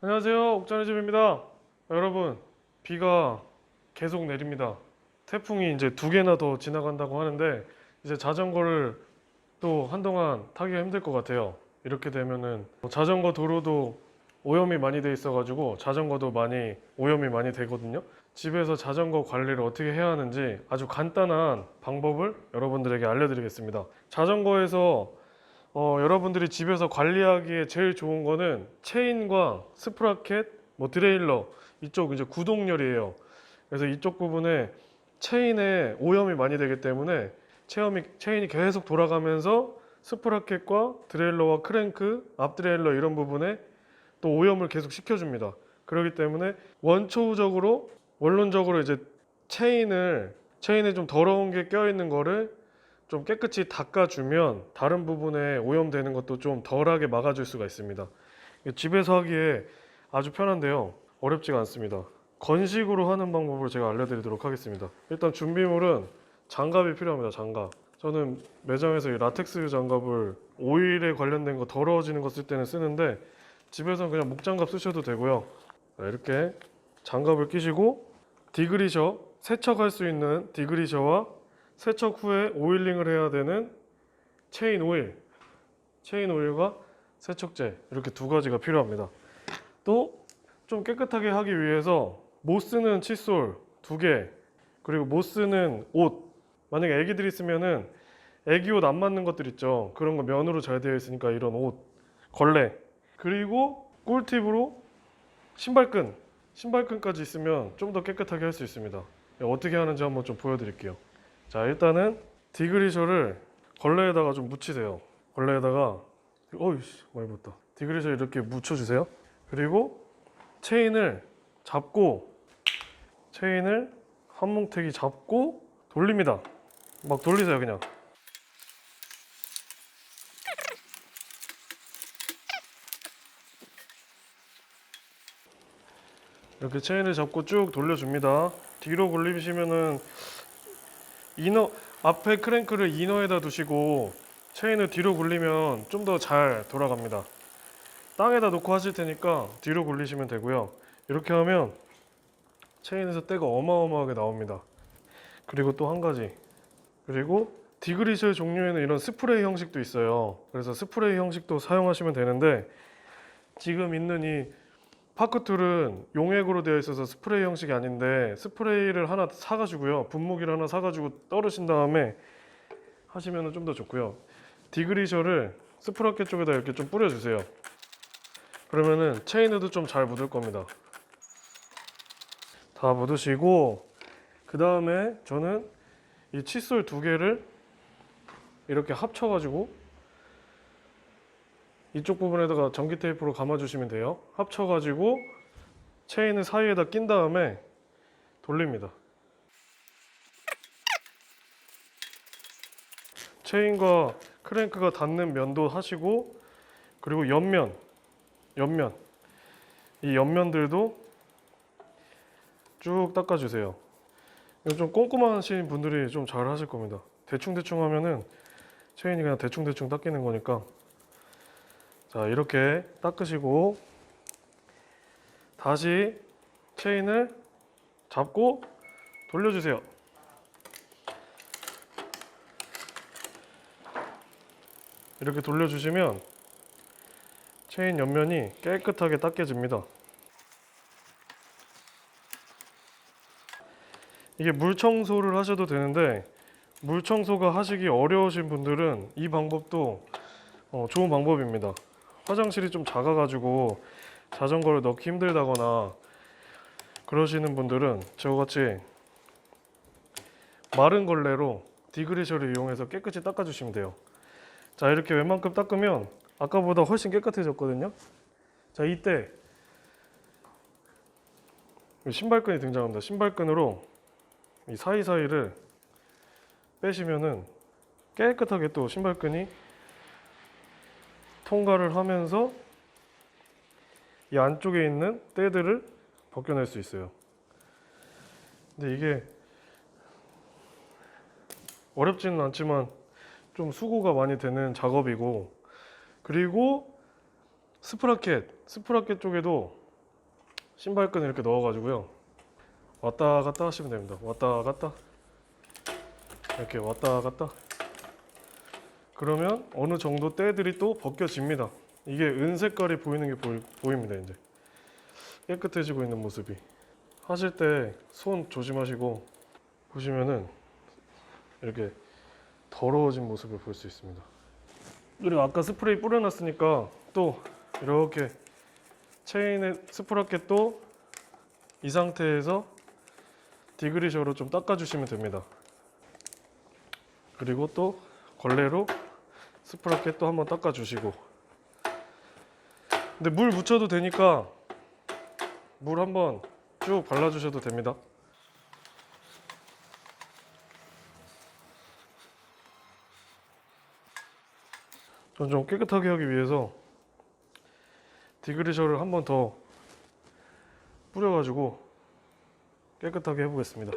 안녕하세요. 옥전의 집입니다. 여러분, 비가 계속 내립니다. 태풍이 이제 두 개나 더 지나간다고 하는데 이제 자전거를 또 한동안 타기가 힘들 것 같아요. 이렇게 되면은 자전거 도로도 오염이 많이 돼 있어 가지고 자전거도 많이 오염이 많이 되거든요. 집에서 자전거 관리를 어떻게 해야 하는지 아주 간단한 방법을 여러분들에게 알려드리겠습니다. 자전거에서 어, 여러분들이 집에서 관리하기에 제일 좋은 거는 체인과 스프라켓, 뭐 드레일러 이쪽 이제 구동열이에요. 그래서 이쪽 부분에 체인에 오염이 많이 되기 때문에 체험이, 체인이 계속 돌아가면서 스프라켓과 드레일러와 크랭크, 앞드레일러 이런 부분에 또 오염을 계속 시켜줍니다. 그렇기 때문에 원초적으로 원론적으로 이제 체인을 체인에 좀 더러운 게 껴있는 거를 좀 깨끗이 닦아주면 다른 부분에 오염되는 것도 좀 덜하게 막아줄 수가 있습니다. 집에서 하기에 아주 편한데요. 어렵지가 않습니다. 건식으로 하는 방법을 제가 알려드리도록 하겠습니다. 일단 준비물은 장갑이 필요합니다. 장갑. 저는 매장에서 이 라텍스 장갑을 오일에 관련된 거 더러워지는 거 쓸 때는 쓰는데 집에서는 그냥 목장갑 쓰셔도 되고요. 자, 이렇게 장갑을 끼시고 디그리셔 세척할 수 있는 디그리셔와 세척 후에 오일링을 해야 되는 체인 오일, 체인 오일과 세척제 이렇게 두 가지가 필요합니다. 또 좀 깨끗하게 하기 위해서 못 쓰는 칫솔 두 개, 그리고 못 쓰는 옷. 만약에 애기들이 쓰면은 애기 옷 안 맞는 것들 있죠. 그런 거 면으로 잘 되어 있으니까 이런 옷, 걸레. 그리고 꿀팁으로 신발끈. 신발끈까지 있으면 좀 더 깨끗하게 할 수 있습니다. 어떻게 하는지 한번 좀 보여드릴게요. 자 일단은 디그리셔를 걸레에다가 좀 묻히세요 걸레에다가 어이씨 많이 묻다 디그리셔 이렇게 묻혀주세요 그리고 체인을 잡고 체인을 한 뭉태기 잡고 돌립니다 막 돌리세요 그냥 이렇게 체인을 잡고 쭉 돌려줍니다 뒤로 굴리시면은 이너 앞에 크랭크를 이너에다 두시고 체인을 뒤로 굴리면 좀 더 잘 돌아갑니다. 땅에다 놓고 하실 테니까 뒤로 굴리시면 되고요. 이렇게 하면 체인에서 때가 어마어마하게 나옵니다. 그리고 또 한 가지. 그리고 디그리셔 종류에는 이런 스프레이 형식도 있어요. 그래서 스프레이 형식도 사용하시면 되는데 지금 있는 이 파크툴은 용액으로 되어 있어서 스프레이 형식이 아닌데 스프레이를 하나 사가지고요. 분무기를 하나 사가지고 떨으신 다음에 하시면 좀 더 좋고요. 디그리셔를 스프라켓 쪽에다 이렇게 좀 뿌려주세요. 그러면은 체인에도 좀 잘 묻을 겁니다. 다 묻으시고 그 다음에 저는 이 칫솔 두 개를 이렇게 합쳐가지고 이쪽 부분에다가 전기 테이프로 감아주시면 돼요. 합쳐가지고 체인을 사이에다 낀 다음에 돌립니다. 체인과 크랭크가 닿는 면도 하시고 그리고 옆면, 옆면 이 옆면들도 쭉 닦아주세요. 좀 꼼꼼하신 분들이 좀 잘 하실 겁니다. 대충 대충 하면은 체인이 그냥 대충 대충 닦이는 거니까. 자 이렇게 닦으시고 다시 체인을 잡고 돌려주세요. 이렇게 돌려주시면 체인 옆면이 깨끗하게 닦여집니다. 이게 물 청소를 하셔도 되는데 물 청소가 하시기 어려우신 분들은 이 방법도 어, 좋은 방법입니다. 화장실이 좀 작아가지고 자전거를 넣기 힘들다거나 그러시는 분들은 저같이 마른 걸레로 디그리셔를 이용해서 깨끗이 닦아주시면 돼요. 자 이렇게 웬만큼 닦으면 아까보다 훨씬 깨끗해졌거든요. 자 이때 신발끈이 등장합니다. 신발끈으로 이 사이사이를 빼시면은 깨끗하게 또 신발끈이 통과를 하면서 이 안쪽에 있는 때들을 벗겨낼 수 있어요. 근데 이게 어렵지는 않지만 좀 수고가 많이 되는 작업이고 그리고 스프라켓 스프라켓 쪽에도 신발끈 이렇게 넣어가지고요 왔다 갔다 하시면 됩니다. 왔다 갔다. 이렇게 왔다 갔다. 그러면 어느 정도 때들이 또 벗겨집니다. 이게 은 색깔이 보이는 게 보이, 보입니다 이제. 깨끗해지고 있는 모습이. 하실 때 손 조심하시고 보시면은 이렇게 더러워진 모습을 볼 수 있습니다. 그리고 아까 스프레이 뿌려놨으니까 또 이렇게 체인의 스프라켓도 이 상태에서 디그리셔로 좀 닦아주시면 됩니다. 그리고 또 걸레로 스프라켓도 한번 닦아주시고 근데 물 묻혀도 되니까 물 한번 쭉 발라주셔도 됩니다. 전 좀 깨끗하게 하기 위해서 디그리셔를 한번 더 뿌려가지고 깨끗하게 해보겠습니다.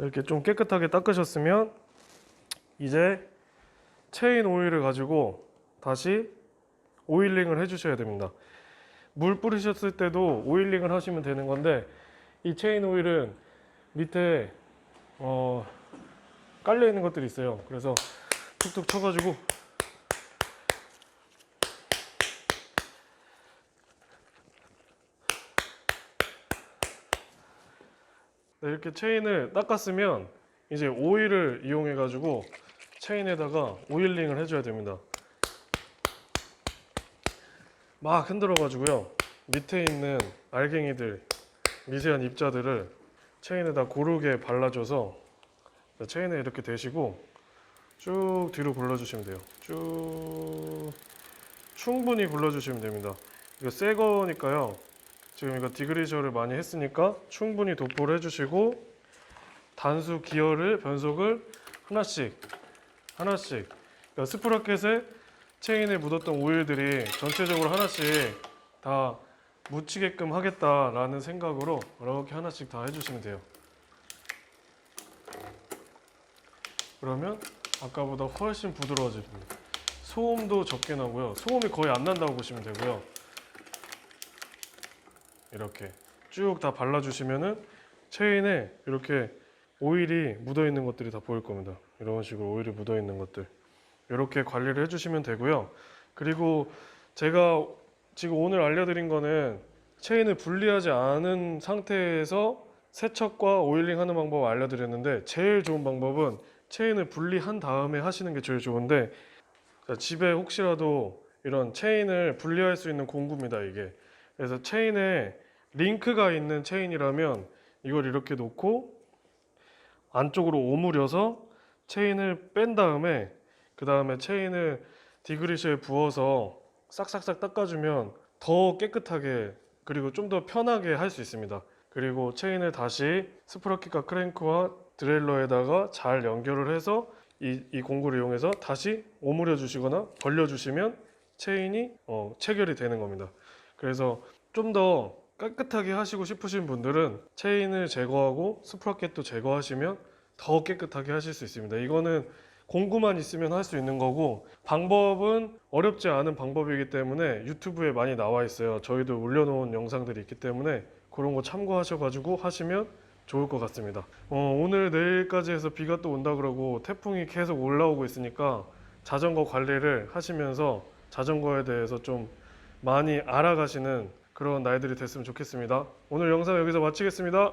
이렇게 좀 깨끗하게 닦으셨으면 이제 체인 오일을 가지고 다시 오일링을 해주셔야 됩니다. 물 뿌리셨을 때도 오일링을 하시면 되는 건데 이 체인 오일은 밑에 어, 깔려 있는 것들이 있어요. 그래서 툭툭 쳐가지고 네, 이렇게 체인을 닦았으면 이제 오일을 이용해 가지고 체인에다가 오일링을 해줘야 됩니다. 막 흔들어 가지고요 밑에 있는 알갱이들 미세한 입자들을 체인에다 고르게 발라줘서 체인에 이렇게 대시고 쭉 뒤로 굴러주시면 돼요. 쭉 충분히 굴러주시면 됩니다. 이거 새 거니까요. 지금 이거 디그리셔를 많이 했으니까 충분히 도포를 해주시고 단수 기어를 변속을 하나씩 하나씩 그러니까 스프라켓에 체인에 묻었던 오일들이 전체적으로 하나씩 다 묻히게끔 하겠다라는 생각으로 이렇게 하나씩 다 해주시면 돼요. 그러면 아까보다 훨씬 부드러워집니다. 소음도 적게 나고요. 소음이 거의 안 난다고 보시면 되고요. 이렇게 쭉 다 발라주시면은 체인에 이렇게 오일이 묻어 있는 것들이 다 보일 겁니다. 이런 식으로 오일이 묻어 있는 것들 이렇게 관리를 해주시면 되고요. 그리고 제가 지금 오늘 알려드린 거는 체인을 분리하지 않은 상태에서 세척과 오일링 하는 방법을 알려드렸는데 제일 좋은 방법은 체인을 분리한 다음에 하시는 게 제일 좋은데 자, 집에 혹시라도 이런 체인을 분리할 수 있는 공구입니다 이게 그래서 체인에 링크가 있는 체인이라면 이걸 이렇게 놓고 안쪽으로 오므려서 체인을 뺀 다음에 그 다음에 체인을 디그리셔에 부어서 싹싹싹 닦아주면 더 깨끗하게 그리고 좀 더 편하게 할 수 있습니다. 그리고 체인을 다시 스프라켓과 크랭크와 드레일러에다가 잘 연결을 해서 이, 이 공구를 이용해서 다시 오므려 주시거나 벌려 주시면 체인이 어, 체결이 되는 겁니다. 그래서 좀 더 깨끗하게 하시고 싶으신 분들은 체인을 제거하고 스프라켓도 제거하시면 더 깨끗하게 하실 수 있습니다. 이거는 공구만 있으면 할 수 있는 거고 방법은 어렵지 않은 방법이기 때문에 유튜브에 많이 나와 있어요. 저희도 올려놓은 영상들이 있기 때문에 그런 거 참고하셔가지고 하시면 좋을 것 같습니다. 어, 오늘 내일까지 해서 비가 또 온다 그러고 태풍이 계속 올라오고 있으니까 자전거 관리를 하시면서 자전거에 대해서 좀 많이 알아가시는 그런 날들이 됐으면 좋겠습니다. 오늘 영상 여기서 마치겠습니다.